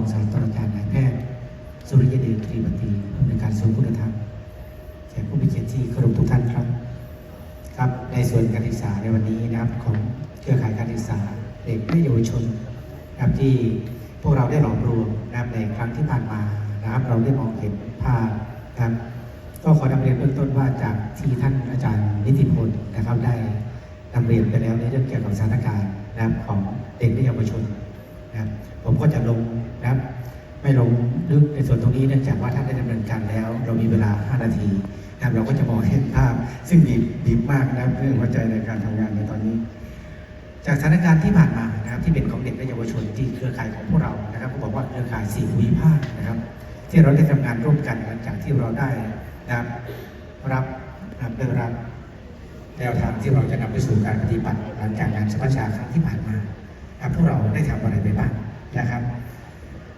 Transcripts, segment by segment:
องศาสตราจารย์นายแพทย์สุริยเดชตรีปฏิผู้ในวยการศูนย์คุณธรรมแขกผู้มีเกียรติที่เคารพทุกท่านครับ ครับในส่วนการศึกษาในวันนี้นะครับของเครือข่ายการศึกษาเด็กและเยาวชนนะครับที่พวกเราได้หลอมรวมนะครับในครั้งที่ผ่านมานะครับ เราได้มองเห็นภาพนะครับก็ขอนำเรียนเบื้องต้นว่าจากที่ท่านอาจารย์นิติพลนะครับได้นำเรียนไปแล้วในเรื่องเกี่ยวกับสถานการณ์นะครับของเด็กและเยาวชน นะผมก็จะลงนะครับไม่ลงลึกในส่วนตรงนี้เนื่องจากว่าท่านได้ดำเนินการแล้ว เรามีเวลา 5 นาทีนะเราก็จะมองเห็นภาพ ซึ่งดีดีมากนะเรื่องหัวใจในการทำงานในตอนนี้ จากสถานการณ์ที่ผ่านมานะครับที่เป็นของเด็กและเยาวชนที่เครือข่ายของพวกเรานะครับก็บอกว่าเครือข่ายสี่ภูมิภาคนะครับ ที่เราได้ทำงานร่วมกันหลังจากที่เราได้นะครับรับนะครับได้รับแนวทางที่เราจะนำไปสู่การปฏิบัติหลังจากงานสัมัชชาครั้งที่ผ่านมา พวกเราได้ทำอะไรไปบ้างนะครับ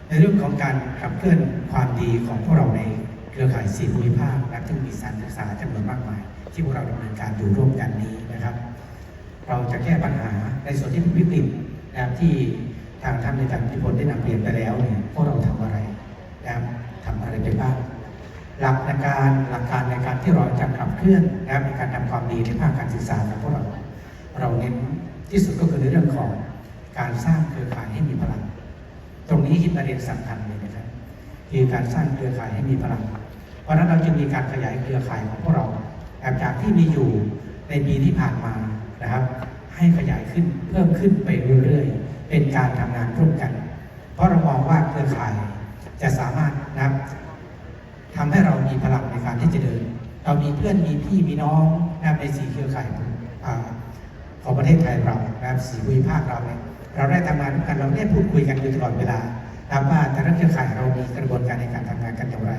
ในเรื่องของการขับเคลื่อนความดีของพวกเราในเครือข่ายสี่ภูมิภาคและซึ่งมีสานศึกษาจำนวนมากมาย ที่พวกเราดำเนินการอยู่ร่วมกันนี้นะครับ เราจะแก้ปัญหาในส่วนที่เป็นวิกฤตนะครับที่ทางท่านในการพิพลได้นำเรียนไปแล้วเนี่ยพวกเราทำอะไรนะครับทำอะไรไปบ้างหลักในการหลักการในการที่เราจะขับเคลื่อนนะครับในการทำความดีในภาคการศึกษาของพวกเรา เราเน้นที่สุดก็คือในเรื่องของ การสร้างเครือข่ายให้มีพลัง ตรงนี้คิดประเด็นสำคัญเลยนะครับคือการสร้างเครือข่ายให้มีพลัง เพราะนั้นเราจึงมีการขยายเครือข่ายของพวกเราจากที่มีอยู่ในปีที่ผ่านมานะครับ ให้ขยายขึ้นเพิ่มขึ้นไปเรื่อยๆ เป็นการทำงานร่วมกัน เพราะเรามองว่าเครือข่ายจะสามารถนะครับทำให้เรามีพลังในการที่จะเดิน เรามีเพื่อนมีพี่มีน้องนะครับในสี่เครือข่ายของประเทศไทยเรานะครับสีภูมิภาคเราเนี่ย เราได้ทำงานร่วมกันเราได้พูดคุยกันอยู่ตลอดเวลานะครับว่าแต่ละเครือข่ายเรามีกระบวนการในการทำงานกันอย่างไร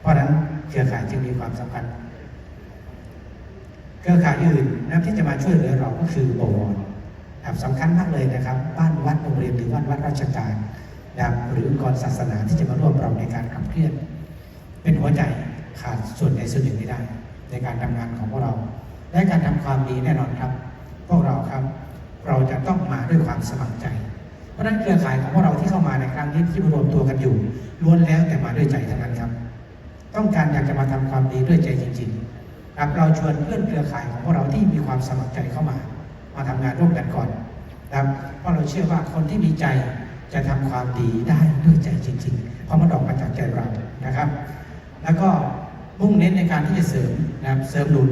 เพราะฉะนั้นเครือข่ายจึงมีความสำคัญ เครือข่ายอื่นนะที่จะมาช่วยเหลือเราก็คือบวรครับสำคัญมากเลยนะครับ บ้านวัดโรงเรียนหรือวัดวัดราชการนะครับหรือองค์กรศาสนาที่จะมาร่วมเราในการขับเคลื่อน เป็นหัวใจขาดส่วนใดส่วนหนึ่งไม่ได้ ในการทำงานของพวกเรา และการทำความดีแน่นอนครับ พวกเราครับ เราจะต้องมาด้วยความสมัครใจ เพราะนั้นเครือข่ายของพวกเราที่เข้ามาในครั้งนี้ที่มารวมตัวกันอยู่ล้วนแล้วแต่มาด้วยใจทั้งนั้นครับ ต้องการอยากจะมาทำความดีด้วยใจจริงๆครับเราชวนเพื่อนเครือข่ายของพวกเราที่มีความสมัครใจเข้ามา มาทำงานร่วมกันก่อนนะครับเพราะเราเชื่อว่าคนที่มีใจจะทำความดีได้ด้วยใจจริงๆเพราะมันออกมาจากใจเรานะครับ แล้วก็มุ่งเน้นในการที่จะเสริมนะครับเสริมหนุน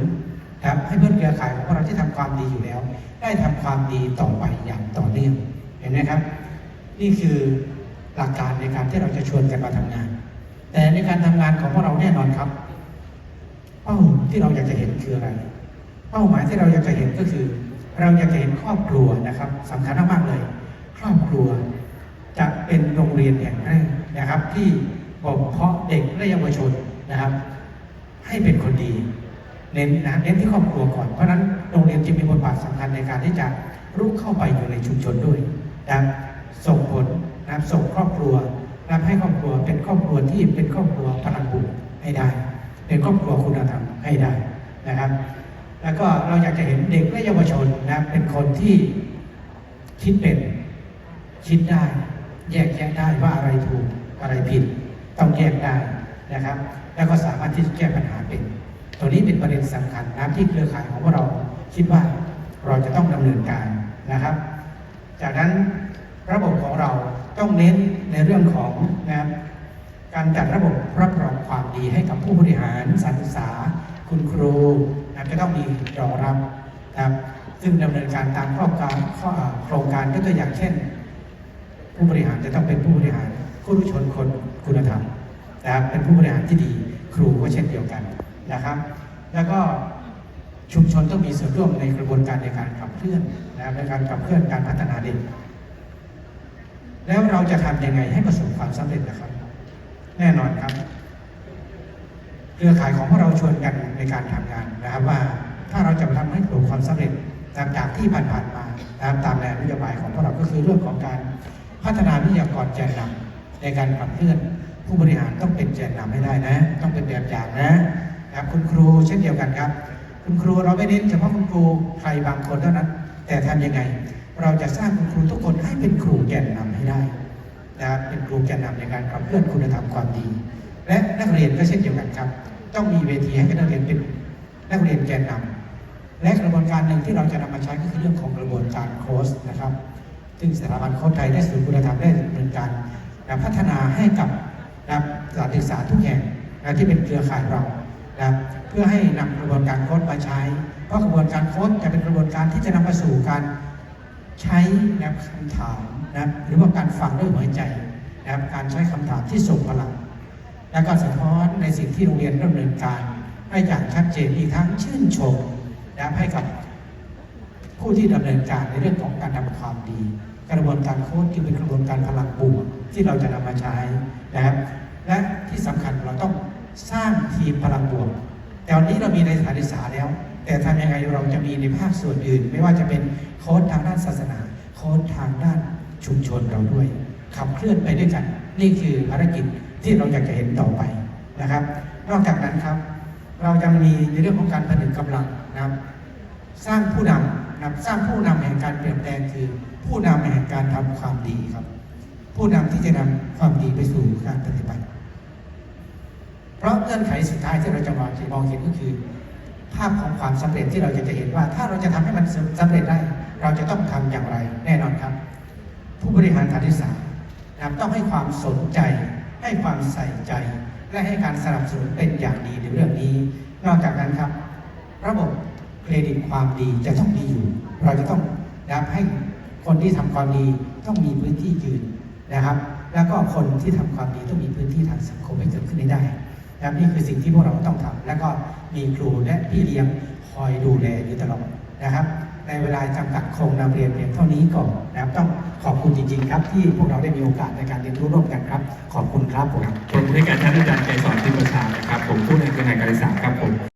ครับให้เพื่อนเครือข่ายของพวกเราที่ทำความดีอยู่แล้ว ได้ทำความดีต่อไปอย่างต่อเนื่องเห็นไหมครับ นี่คือหลักการในการที่เราจะชวนกันมาทำงาน แต่ในการทำงานของพวกเราแน่นอนครับ เป้าที่เราอยากจะเห็นคืออะไร เป้าหมายที่เราอยากจะเห็นก็คือ เราอยากจะเห็นครอบครัวนะครับสำคัญมากๆเลย ครอบครัวจะเป็นโรงเรียนแห่งแรกนะครับ ที่บ่มเพาะเด็กและเยาวชนนะครับ ให้เป็นคนดี เน้นนะเน้นที่ครอบครัวก่อนเพราะนั้นโรงเรียนจึงมีบทบาทสำคัญในการที่จะรุกเข้าไปอยู่ในชุมชนด้วยนะส่งผลนะส่งครอบครัวนะให้ครอบครัวเป็นครอบครัวที่เป็นครอบครัวพลังบุญให้ได้ เป็นครอบครัวคุณธรรมให้ได้นะครับ แล้วก็เราอยากจะเห็นเด็กและเยาวชนนะครับเป็นคนที่คิดเป็นคิดได้ แยกแยะได้ว่าอะไรถูกอะไรผิด ต้องแยกได้นะครับ แล้วก็สามารถที่จะแก้ปัญหาเป็น ตัวนี้เป็นประเด็นสำคัญนะที่เครือข่ายของพวกเราคิดว่าเราจะต้องดำเนินการนะครับ จากนั้นระบบของเราต้องเน้นในเรื่องของนะครับการจัดระบบรับรองความดีให้กับผู้บริหารสานศึกษา คุณครูนะจะต้องมีรองรับนะครับซึ่งดำเนินการตามข้อการข้อโครงการยกตัวอย่างเช่น ผู้บริหารจะต้องเป็นผู้บริหารผู้รู้ชนคนคุณธรรมนะครับเป็นผู้บริหารที่ดีครูก็เช่นเดียวกัน นะครับ แล้วก็ชุมชนต้องมีส่วนร่วมในกระบวนการในการขับเคลื่อนนะครับในการขับเคลื่อนการพัฒนาเด็กแล้วเราจะทำยังไงให้ประสบความสำเร็จนะครับ แน่นอนครับเครือข่ายของพวกเราชวนกันในการทำงานนะครับว่าถ้าเราจะทำให้ประสบความสำเร็จตามจากที่ผ่านๆมานะครับตามแนวนโยบายของพวกเราก็คือเรื่องของการพัฒนาวิทยากรแกนนำในการขับเคลื่อนผู้บริหารต้องเป็นแกนนำให้ได้นะ ต้องเป็นแบบอย่างนะ ครับคุณครูเช่นเดียวกันครับ คุณครูเราไม่เน้นเฉพาะคุณครูใครบางคนเท่านั้น แต่ทำยังไง เราจะสร้างคุณครูทุกคนให้เป็นครูแกนนำให้ได้นะครับเป็นครูแกนนำในการขับเคลื่อนคุณธรรมความดี และนักเรียนก็เช่นเดียวกันครับ ต้องมีเวทีให้นักเรียนเป็นนักเรียนแกนนำและกระบวนการหนึ่งที่เราจะนำมาใช้ก็คือเรื่องของกระบวนการโค้ชนะครับ ซึ่งสถาบันโค้ชไทยได้ศูนย์คุณธรรมได้ดำเนินการพัฒนาให้กับสถานศึกษาทุกแห่งที่เป็นเครือข่ายเรา นะเพื่อให้นำกระบวนการโค้ชมาใช้ เพราะกระบวนการโค้ชจะเป็นกระบวนการที่จะนำมาสู่การใช้นะคำถามนะหรือว่าการฟังด้วยหัวใจนะครับการใช้คำถามที่ส่งพลัง และก็สะท้อนในสิ่งที่โรงเรียนดำเนินการ ให้อย่างชัดเจนอีกทั้งชื่นชมนะให้กับผู้ที่ดำเนินการในเรื่องของการทำความดี กระบวนการโค้ดคือเป็นกระบวนการพลังบวกที่เราจะนำมาใช้นะครับ และที่สำคัญเราต้อง สร้างทีมพลังบวกแต่วันนี้เรามีในสถานศึกษาแล้ว แต่ทำยังไงเราจะมีในภาคส่วนอื่น ไม่ว่าจะเป็นโค้ดทางด้านศาสนา โค้ดทางด้านชุมชนเราด้วย ขับเคลื่อนไปด้วยกัน นี่คือภารกิจที่เราอยากจะเห็นต่อไปนะครับ นอกจากนั้นครับ เรายังมีในเรื่องของการผนึกกำลังนะครับ สร้างผู้นำนะครับสร้างผู้นำแห่งการเปลี่ยนแปลงคือ ผู้นำแห่งการทำความดีครับ ผู้นำที่จะนำความดีไปสู่การปฏิบัติ ราะเงื่อนไขสุดท้ายที่เราจะมองมองเห็นก็คือ ภาพของความสำเร็จที่เราอยากจะเห็นว่า ถ้าเราจะทำให้มันสำเร็จได้ เราจะต้องทำอย่างไรแน่นอนครับ ผู้บริหารการศึกษานะครับต้องให้ความสนใจ ให้ความใส่ใจ และให้การสนับสนุนเป็นอย่างดีในเรื่องนี้ นอกจากนั้นครับ ระบบเครดิตความดีจะต้องมีอยู่ เราจะต้องนะให้คนที่ทำความดีต้องมีพื้นที่ยืนนะครับ แล้วก็คนที่ทำความดีต้องมีพื้นที่ทางสังคมให้เกิดขึ้นได้ นะนี่คือสิ่งที่พวกเราต้องทำ แล้วก็มีครูและพี่เลี้ยงคอยดูแลอยู่ตลอดนะครับ ในเวลาจำกัดคงนำเรียนเพียงเท่านี้ก่อนนะครับ ต้องขอบคุณจริง ๆ ครับ ที่พวกเราได้มีโอกาสในการเรียนรู้ร่วมกันครับ ขอบคุณครับผมผมในการท่านอาจารย์ใจสอนทิมประชานะครับผมผู้ในเครือข่ายการศึกษาครับผม